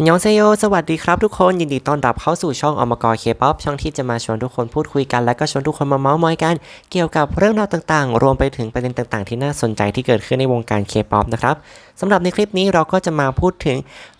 อันยองเซโย สวัสดีครับทุกคน ยินดีต้อนรับเข้าสู่ช่องอมกรเคป๊อปช่องที่จะมาชวนทุกคนพูดคุยกัน และก็ชวนทุกคนมาเมาส์มอยกัน เกี่ยวกับเรื่องราวต่างๆ รวมไปถึงประเด็นต่างๆ ที่น่าสนใจที่เกิดขึ้นในวงการเคป๊อปนะครับสำหรับในคลิปนี้เราก็จะมาพูดถึง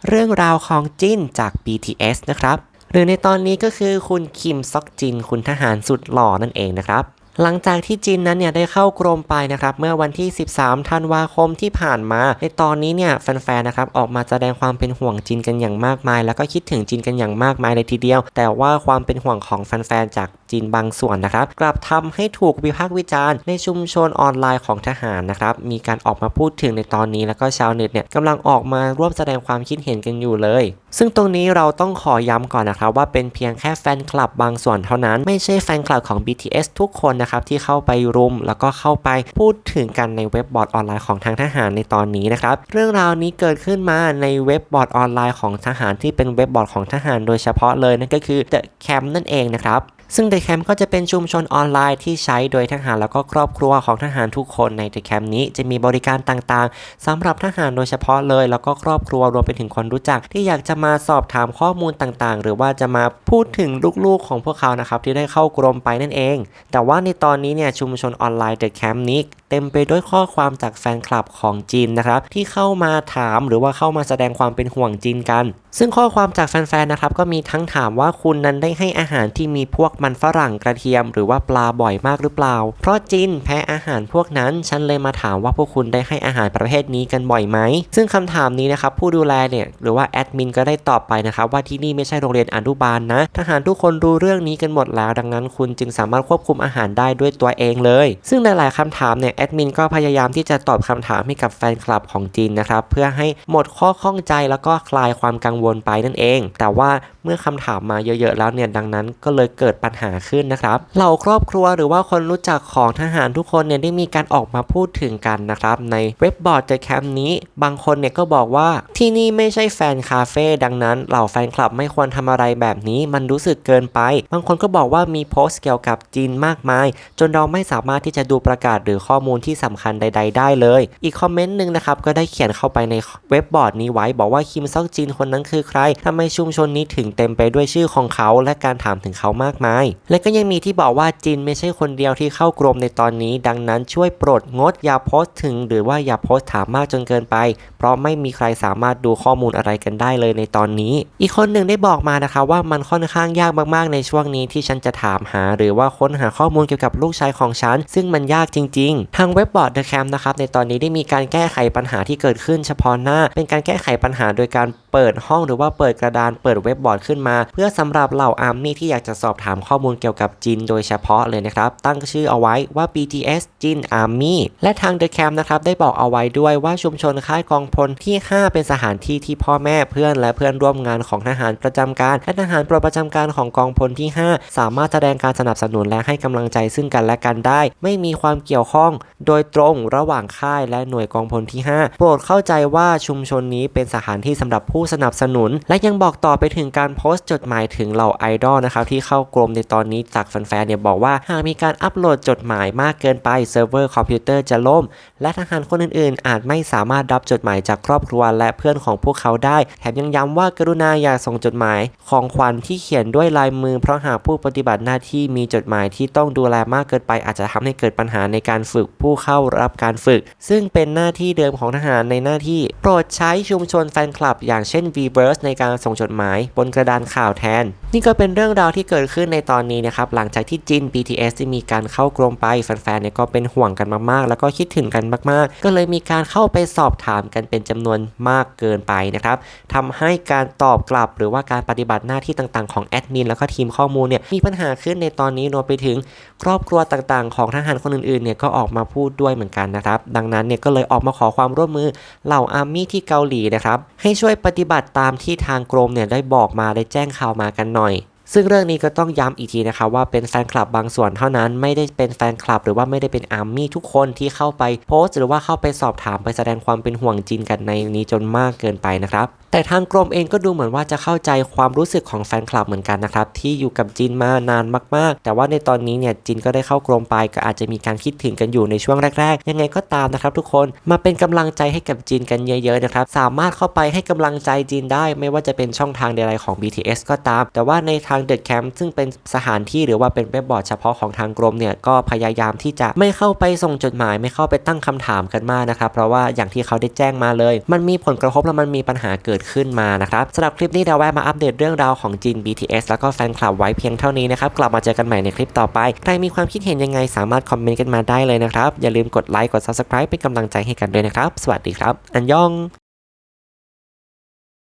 เรื่องราวของจินจาก BTS นะครับ หรือในตอนนี้ก็คือคุณคิมซอกจิน คุณทหารสุดหล่อนั่นเองนะครับ หลังจากที่จีนนั้นเนี่ยได้เข้ากรมไปนะครับเมื่อวันที่ 13 ธันวาคมที่ผ่านมา ในตอนนี้เนี่ยแฟนๆนะครับออกมาแสดงความเป็นห่วงจีนกันอย่างมากมาย แล้วก็คิดถึงจีนกันอย่างมากมายเลยทีเดียว แต่ว่าความเป็นห่วงของแฟนๆจาก จีนบางส่วนนะครับ กลับทำให้ถูกวิพากษ์วิจารณ์ในชุมชนออนไลน์ของทหารนะครับ มีการออกมาพูดถึงในตอนนี้แล้วก็ชาวเน็ตเนี่ยกำลังออกมาร่วมแสดงความคิดเห็นกันอยู่เลย ซึ่งตรงนี้เราต้องขอย้ำก่อนนะครับ ว่าเป็นเพียงแค่แฟนคลับบางส่วนเท่านั้น ไม่ใช่แฟนคลับของ BTS ทุกคนนะครับที่เข้าไปรุม แล้วก็เข้าไปพูดถึงกันในเว็บบอร์ดออนไลน์ของทางทหารในตอนนี้นะครับ เรื่องราวนี้เกิดขึ้นมาในเว็บบอร์ดออนไลน์ของทหารที่เป็นเว็บบอร์ดของทหารโดยเฉพาะเลยนั่นก็คือ The Camp นั่นเองนะครับ ซึ่ง The Camp ก็จะเป็นชุมชนออนไลน์ที่ใช้โดยทหารแล้วก็ครอบครัวของทหารทุกคนใน The Camp นี้จะมีบริการต่างๆสำหรับทหารโดยเฉพาะเลย แล้วก็ครอบครัวรวมไปถึงคนรู้จัก ที่อยากจะมาสอบถามข้อมูลต่างๆ หรือว่าจะมาพูดถึงลูกๆของพวกเขานะครับที่ได้เข้ากรมไปนั่นเอง แต่ว่าในตอนนี้เนี่ยชุมชนออนไลน์ The Camp นี้ เต็มไปด้วยข้อความจากแฟนคลับของจีนนะครับที่เข้ามาถามหรือว่าเข้ามาแสดงความเป็นห่วงจีนกัน ซึ่งข้อความจากแฟนๆนะครับก็มีทั้งถามว่าคุณนั้นได้ให้อาหารที่มีพวกมันฝรั่งกระเทียม หรือว่าปลาบ่อยมากหรือเปล่า เพราะจีนแพ้อาหารพวกนั้นฉันเลยมาถามว่าพวกคุณได้ให้อาหารประเภทนี้กันบ่อยไหมซึ่งคำถามนี้นะครับผู้ดูแลเนี่ยหรือว่าแอดมินก็ได้ตอบไปนะครับว่าที่นี่ไม่ใช่โรงเรียนอนุบาลนะทหารทุกคนรู้เรื่องนี้กันหมดแล้ว ดังนั้นคุณจึงสามารถควบคุมอาหารได้ด้วยตัวเองเลย ซึ่งในหลายคำถามเนี่ยแอดมินก็พยายามที่จะตอบคำถามให้กับแฟนคลับของจีนนะครับ เพื่อให้หมดข้อข้องใจแล้วก็คลายความกังวลไปนั่นเอง แต่ว่าเมื่อคำถามมาเยอะๆแล้วเนี่ยดังนั้นก็เลยเกิดปัญหาขึ้นนะครับเหล่าครอบครัวหรือว่าคนรู้จักของทหารทุกคนเนี่ยได้มีการออกมาพูดถึงกันนะครับ ในเว็บบอร์ดเดอะแคมป์นี้บางคนเนี่ยก็บอกว่าที่นี่ไม่ใช่แฟนคาเฟ่ดังนั้น เหล่าแฟนคลับไม่ควรทำอะไรแบบนี้มันรู้สึกเกินไป บางคนก็บอกว่ามีโพสต์เกี่ยวกับจีนมากมาย จนเราไม่สามารถที่จะดูประกาศหรือข้อมูลมูลที่สำคัญใด ๆ ได้เลย อีกคอมเมนต์หนึ่งนะครับก็ได้เขียนเข้าไปในเว็บบอร์ดนี้ไว้ บอกว่าคิมซอกจินคนนั้นคือใครทำไมชุมชนนี้ถึงเต็มไปด้วยชื่อของเขา และการถามถึงเขามากมาย และก็ยังมีที่บอกว่าจินไม่ใช่คนเดียวที่เข้ากรมในตอนนี้ ดังนั้นช่วยโปรดงดอย่าโพสต์ถึง หรือว่าอย่าโพสต์ถามมากจนเกินไป เพราะไม่มีใครสามารถดูข้อมูลอะไรกันได้เลยในตอนนี้ อีกคนหนึ่งได้บอกมานะคะว่ามันค่อนข้างยากมากๆในช่วงนี้ที่ฉันจะถามหา หรือว่าค้นหาข้อมูลเกี่ยวกับลูกชายของฉัน ซึ่งมันยากจริง ๆทางเว็บบอร์ด The Camp นะครับในตอนนี้ได้มีการแก้ไขปัญหาที่เกิดขึ้นเฉพาะหน้า เป็นการแก้ไขปัญหาโดยการเปิดห้องหรือว่าเปิดกระดานเปิดเว็บบอร์ดขึ้นมา เพื่อสำหรับเหล่าอาร์มี่ที่อยากจะสอบถามข้อมูลเกี่ยวกับจีนโดยเฉพาะเลยนะครับ ตั้งชื่อเอาไว้ว่า BTS จีน Army และทาง The Camp นะครับได้บอกเอาไว้ด้วยว่าชุมชนค่ายกองพลที่ 5 เป็นสถานที่ที่พ่อแม่เพื่อนและเพื่อนร่วมงานของทหารประจำการและทหารปลดประจำการของกองพลที่ 5 สามารถแสดงการสนับสนุนและให้กำลังใจซึ่งกันและกันได้ ไม่มีความเกี่ยวข้องโดยตรงระหว่างค่ายและหน่วยกองพลที่ 5 โปรดเข้าใจว่าชุมชนนี้เป็นสถานที่สำหรับผู้สนับสนุน และยังบอกต่อไปถึงการโพสต์จดหมายถึงเหล่าไอดอลนะครับที่เข้ากรมในตอนนี้จากแฟนๆเนี่ยบอกว่าหากมีการอัปโหลดจดหมายมากเกินไปเซิร์ฟเวอร์คอมพิวเตอร์จะล่ม และทหารคนอื่นๆ อาจไม่สามารถรับจดหมายจากครอบครัวและเพื่อนของพวกเขาได้ แถมยังย้ำว่ากรุณาอย่าส่งจดหมาย ของขวัญที่เขียนด้วยลายมือ เพราะหากผู้ปฏิบัติหน้าที่มีจดหมายที่ต้องดูแลมากเกินไปอาจจะทำให้เกิดปัญหาในการฝึกผู้เข้ารับการฝึก ซึ่งเป็นหน้าที่เดิมของทหารในหน้าที่โปรดใช้ชุมชนแฟนคลับ อย่างเช่น v b u r s ในการส่งจดหมาย บนกระดานข่าวแทน นี่ก็เป็นเรื่องราวที่เกิดขึ้นในตอนนี้นะครับหลังจากที่จิน BTS ได้มีการเข้ากรมไปแฟนๆเนี่ยก็เป็นห่วงกันมากๆ แล้วก็คิดถึงกันมากๆ ก็เลยมีการเข้าไปสอบถามกันเป็นจำนวนมากเกินไปนะครับทำให้การตอบกลับหรือว่าการปฏิบัติหน้าที่ต่างๆของแอดมินแล้วก็ทีมข้อมูลเนี่ยมีปัญหาขึ้นในตอนนี้รวมไปถึงครอบครัวต่างๆ ของทหารคนอื่นๆเนี่ยก็ออกมาพูดด้วยเหมือนกันนะครับ ดังนั้นเนี่ยก็เลยออกมาขอความร่วมมือเหล่าอาร์มี่ที่เกาหลีนะครับ ให้ช่วยปฏิบัติตามที่ทางกรมเนี่ยได้บอกมาได้แจ้งข่าวมากันหน่อย ซึ่งเรื่องนี้ก็ต้องย้ำอีกทีนะคะว่าเป็นแฟนคลับบางส่วนเท่านั้นไม่ได้เป็นแฟนคลับ หรือว่าไม่ได้เป็นอาร์มี่ทุกคนที่เข้าไปโพสต์ หรือว่าเข้าไปสอบถามไปแสดงความเป็นห่วงจินกันในนี้จนมากเกินไปนะครับแต่ทางกรมเองก็ดูเหมือนว่าจะเข้าใจความรู้สึกของแฟนคลับเหมือนกันนะครับที่อยู่กับจินมานานมากๆ แต่ว่าในตอนนี้เนี่ยจินก็ได้เข้ากรมไปก็อาจจะมีการคิดถึงกันอยู่ในช่วงแรก ๆ ยังไงก็ตามนะครับทุกคนมาเป็นกำลังใจให้กับจินกันเยอะๆนะครับสามารถเข้าไปให้กำลังใจจินได้ ไม่ว่าจะเป็นช่องทางใดๆของ BTS ก็ตาม แต่ว่าในทาง The Camp ซึ่งเป็นสถานที่หรือว่าเป็นเว็บบอร์ดเฉพาะของทางกรมเนี่ยก็พยายามที่จะไม่เข้าไปส่งจดหมาย ไม่เข้าไปตั้งคำถามกันมากนะครับ เพราะว่าอย่างที่เขาได้แจ้งมาเลย มันมีผลกระทบและมันมีปัญหาเกิดขึ้นมานะครับสำหรับคลิปนี้เราแวะมาอัปเดตเรื่องราวของจิน BTS แล้วก็แฟนคลับไว้เพียงเท่านี้นะครับกลับมาเจอกันใหม่ในคลิปต่อไปใครมีความคิดเห็นยังไงสามารถคอมเมนต์กันมาได้เลยนะครับอย่าลืมกดไลค์กด Subscribe เป็นกำลังใจให้กันด้วยนะครับสวัสดีครับ อันยอง